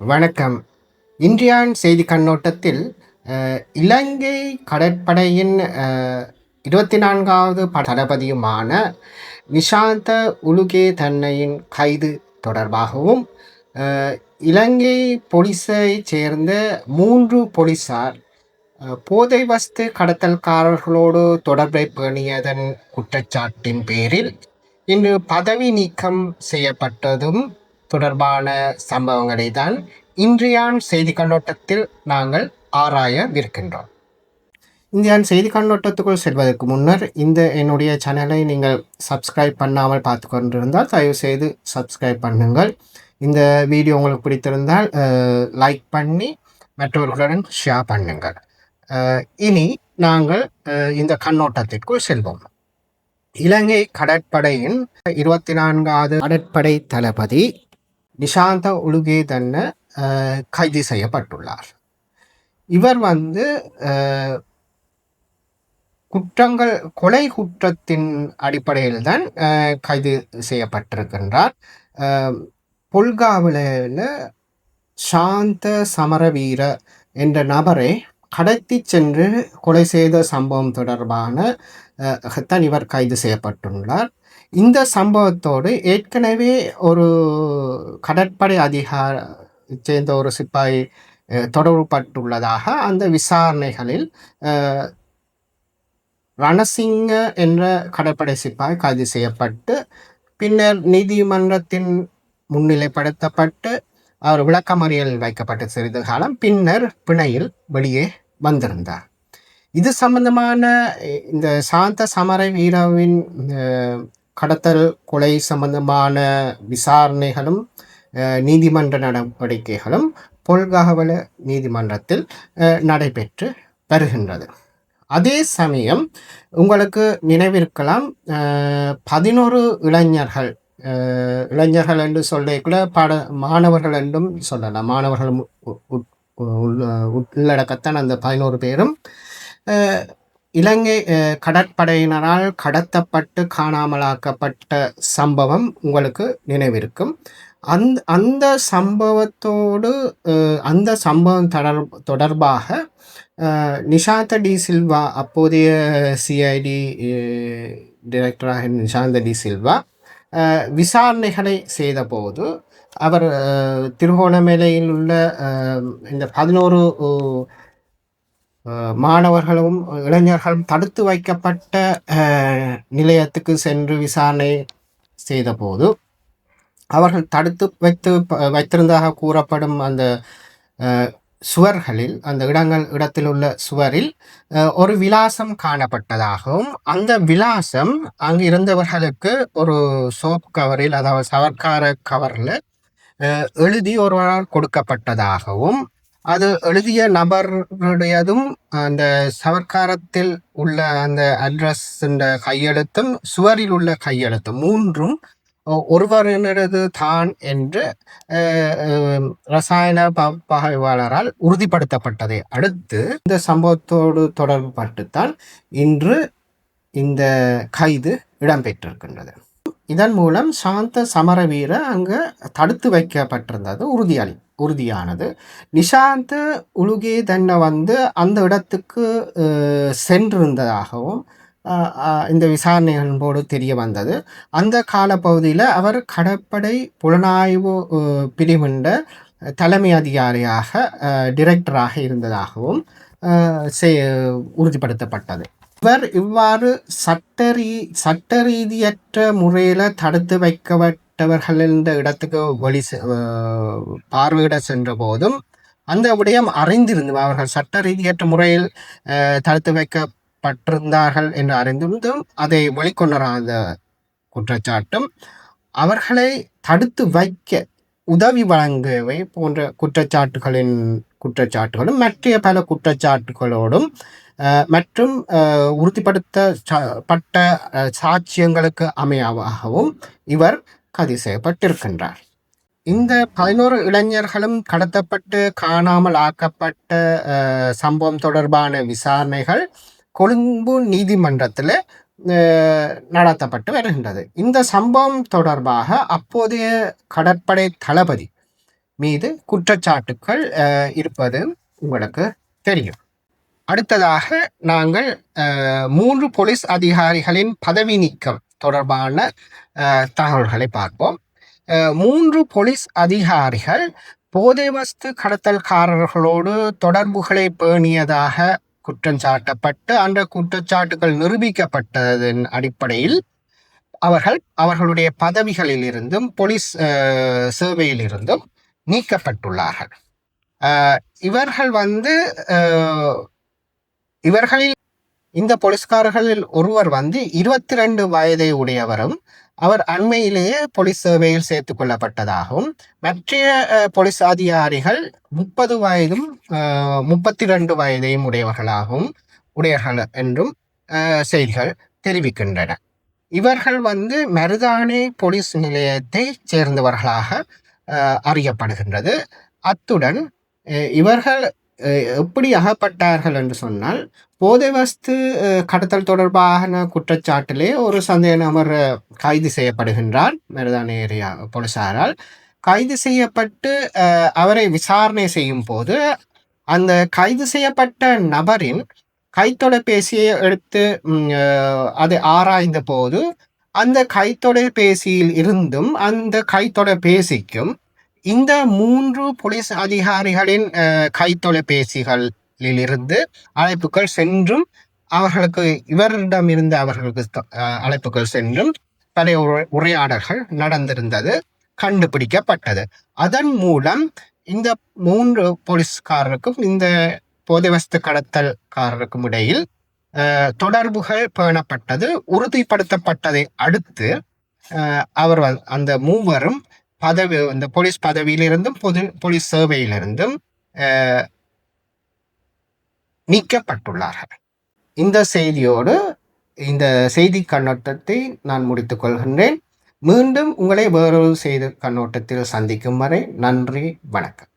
வணக்கம். இந்தியான் செய்தி கண்ணோட்டத்தில் இலங்கை கடற்படையின் இருபத்தி நான்காவது தளபதியுமான நிஷாந்த உலுகே தன்னையின் கைது தொடர்பாகவும் இலங்கை போலீஸை சேர்ந்த மூன்று போலீசார் போதை வஸ்து கடத்தல்காரர்களோடு தொடர்பை பேணியதன் குற்றச்சாட்டின் பேரில் இன்று பதவி நீக்கம் செய்யப்பட்டதும் தொடர்பான சம்பவங்களை தான் இன்றையான் செய்தி கண்ணோட்டத்தில் நாங்கள் ஆராயவிருக்கின்றோம். இந்தியான் செய்தி கண்ணோட்டத்துக்குள் செல்வதற்கு முன்னர் இந்த என்னுடைய சேனலை நீங்கள் சப்ஸ்கிரைப் பண்ணாமல் பார்த்து கொண்டிருந்தால் தயவு செய்து சப்ஸ்கிரைப் பண்ணுங்கள். இந்த வீடியோ உங்களுக்கு பிடித்திருந்தால் லைக் பண்ணி மற்றவர்களுடன் ஷேர் பண்ணுங்கள். இனி நாங்கள் இந்த கண்ணோட்டத்திற்குள் செல்வோம். இலங்கை கடற்படையின் இருபத்தி நான்காவது கடற்படை தளபதி நிஷாந்த உலுகேதன்ன கைது செய்யப்பட்டுள்ளார். இவர் வந்து குற்றங்கள் கொலை குற்றத்தின் அடிப்படையில் தான் கைது செய்யப்பட்டிருக்கின்றார். அஹ், பொல்காவில சாந்த சமரவீர என்ற நபரை கடத்தி சென்று கொலை செய்த சம்பவம் தொடர்பான தான் இவர் கைது செய்யப்பட்டுள்ளார். இந்த சம்பவத்தோடு ஏற்கனவே ஒரு கடற்படை அதிகார சேர்ந்த ஒரு சிப்பாய் தொடர்புபட்டுள்ளதாக அந்த விசாரணைகளில் ரணசிங்க என்ற கடற்படை சிப்பாய் கைது செய்யப்பட்டு பின்னர் நீதிமன்றத்தின் முன்னிலைப்படுத்தப்பட்டு அவர் விளக்கமறியல் வைக்கப்பட்ட சிறிது காலம் பின்னர் பிணையில் வெளியே வந்திருந்தார் இது சம்பந்தமான இந்த சாந்த சமர வீரவின் கடத்தல் கொலை சம்பந்தமான விசாரணைகளும் நீதிமன்ற நடவடிக்கைகளும் பொல்காவல நீதிமன்றத்தில் நடைபெற்று வருகின்றது. அதே சமயம் உங்களுக்கு நினைவிருக்கலாம் பதினோரு பதினொரு இளைஞர்கள் இளைஞர்கள் என்று சொல்லக்கூட பாட மாணவர்கள் என்றும் சொல்லலாம். மாணவர்கள் உ- உ- உள்ளடக்கத்தான் அந்த பதினோரு பேரும். இலங்கை கடற்படையினரால் கடத்தப்பட்டு காணாமலாக்கப்பட்ட சம்பவம் உங்களுக்கு நினைவிருக்கும். அந்த அந்த சம்பவத்தோடு அந்த சம்பவம் தொடர் தொடர்பாக நிஷாந்த டி சில்வா அப்போதைய சிஐடி டைரக்டராக நிஷாந்த டி சில்வா விசாரணைகளை செய்தபோது அவர் திருகோணமேலையில் திருகோணமலையில் உள்ள இந்த பதினோரு மாணவர்களும் இளைஞர்களும் தடுத்து வைக்கப்பட்ட நிலையத்துக்கு சென்று விசாரணை செய்தபோது அவர்கள் தடுத்து வைத்து வைத்திருந்ததாக கூறப்படும் அந்த சுவர்களில் அந்த இடங்கள் இடத்தில் உள்ள சுவரில் ஒரு விலாசம் காணப்பட்டதாகவும் அந்த விலாசம் அங்கு இருந்தவர்களுக்கு ஒரு சோப் கவரில் அதாவது சவர்க்கார கவரில் எழுதி ஒருவரால் கொடுக்கப்பட்டதாகவும் அது எழுதிய நபருடையதும் அந்த சவர்க்காரத்தில் உள்ள அந்த அட்ரஸ் கையெழுத்தும் சுவரில் உள்ள கையெழுத்தும் மூன்றும் ஒருவரினது ஒருவரினரது தான் என்று ரசாயன ப- பகைவாளரால் உறுதிப்படுத்தப்பட்டதை அடுத்து இந்த சம்பவத்தோடு தொடர்பு பட்டுத்தான் இன்று இந்த கைது இடம்பெற்றிருக்கின்றது. இதன் மூலம் சாந்த சமரவீர அங்கு தடுத்து வைக்கப்பட்டிருந்தது. உறுதியளி உறுதியானது. நிஷாந்த உலுகே தன்னை வந்து அந்த இடத்துக்கு சென்றிருந்ததாகவும் இந்த விசாரணைகளின் போது தெரிய வந்தது. அந்த காலப்பகுதியில் அவர் கடற்படை புலனாய்வு அஹ், பிரிவின்ற தலைமை அதிகாரியாக டிரெக்டராக இருந்ததாகவும் அஹ், செய்- உறுதிப்படுத்தப்பட்டது. இவர் இவ்வாறு சட்ட ரீ சட்ட ரீதியற்ற முறையில் தடுத்து வைக்கப்பட்டவர்கள் இந்த இடத்துக்கு வழி செ- பார்வையிட சென்ற போதும் அந்த விடயம் அறிந்திருந்தும் அவர்கள் சட்ட ரீதியற்ற முறையில் அஹ், தடுத்து வைக்கப்பட்டிருந்தார்கள் என்று அறிந்திருந்தும் அதை வெளிக்கொணராத குற்றச்சாட்டும் அவர்களை தடுத்து வைக்க உதவி வழங்கவை போன்ற குற்றச்சாட்டுகளின் குற்றச்சாட்டுகளும் மற்ற பல குற்றச்சாட்டுகளோடும் மற்றும் உறுதிப்படுத்த பட்ட சாட்சியங்களுக்கு அமையாகவும் இவர் கைது செய்யப்பட்டிருக்கின்றார். இந்த பதினோரு இளைஞர்களும் கடத்தப்பட்டு காணாமல் ஆக்கப்பட்ட சம்பவம் தொடர்பான விசாரணைகள் கொழும்பு நீதிமன்றத்தில் நடத்தப்பட்டு வருகின்றது. இந்த சம்பவம் தொடர்பாக அப்போதைய கடற்படை தளபதி மீது குற்றச்சாட்டுக்கள் இருப்பது உங்களுக்கு தெரியும். அடுத்ததாக நாங்கள் மூன்று போலீஸ் அதிகாரிகளின் பதவி நீக்கம் தொடர்பான தகவல்களை பார்ப்போம். மூன்று போலீஸ் அதிகாரிகள் போதை வஸ்து கடத்தல்காரர்களோடு தொடர்புகளை பேணியதாக குற்றம் சாட்டப்பட்டு அந்த குற்றச்சாட்டுகள் நிரூபிக்கப்பட்டதன் அடிப்படையில் அவர்கள் அவர்களுடைய பதவிகளில் இருந்தும் போலீஸ் சேவையிலிருந்தும் சேவையில் இருந்தும் நீக்கப்பட்டுள்ளார்கள் இவர்கள் வந்து இவர்களில் இந்த போலீஸ்காரர்களில் ஒருவர் வந்து இருபத்தி ரெண்டு வயதை உடையவரும் அவர் அண்மையிலேயே போலீஸ் சேவையில் சேர்த்து கொள்ளப்பட்டதாகவும் மற்ற போலீஸ் அதிகாரிகள் முப்பது வயதும் முப்பத்தி ரெண்டு வயதையும் உடையவர்களாகவும் உடையவர்கள் என்றும் செய்திகள் தெரிவிக்கின்றன. இவர்கள் வந்து மருதானே போலீஸ் நிலையத்தை சேர்ந்தவர்களாக அறியப்படுகின்றது. அத்துடன் இவர்கள் எப்படி அகப்பட்டார்கள் என்று சொன்னால் போதை வஸ்து கடத்தல் தொடர்பான குற்றச்சாட்டிலே ஒரு சந்தேக நபர் கைது செய்யப்படுகின்றார். மெருதான ஏரியா போலீசாரால் கைது செய்யப்பட்டு அவரை விசாரணை செய்யும் போது அந்த கைது செய்யப்பட்ட நபரின் கைத்தொலைபேசியை எடுத்து அதை ஆராய்ந்த போது அந்த கைத்தொலைபேசியில் இருந்தும் அந்த கைத்தொலைபேசிக்கும் இந்த மூன்று போலீஸ் அதிகாரிகளின் கைத்தொலைபேசிகளிலிருந்து கைத்தொலைபேசிகளில் இருந்து அழைப்புகள் சென்றும் அவர்களுக்கு இவரிடம் இருந்து அவர்களுக்கு த- அழைப்புகள் சென்றும் பல உரையாடல்கள் நடந்திருந்தது கண்டுபிடிக்கப்பட்டது. அதன் மூலம் இந்த மூன்று போலீஸ்காரருக்கும் இந்த போதைவஸ்து கடத்தல்காரருக்கும் இடையில் தொடர்புகள் பேணப்பட்டது உறுதிப்படுத்தப்பட்டதை அடுத்து அவர் அந்த மூவரும் பதவி இந்த போலீஸ் பதவியிலிருந்தும் பொது போலீஸ் சேவையிலிருந்தும் நீக்கப்பட்டுள்ளார்கள். இந்த செய்தியோடு இந்த செய்தி கண்ணோட்டத்தை நான் முடித்துக் கொள்கின்றேன். மீண்டும் உங்களை வேறொரு செய்தி கண்ணோட்டத்தில் சந்திக்கும் வரை நன்றி வணக்கம்.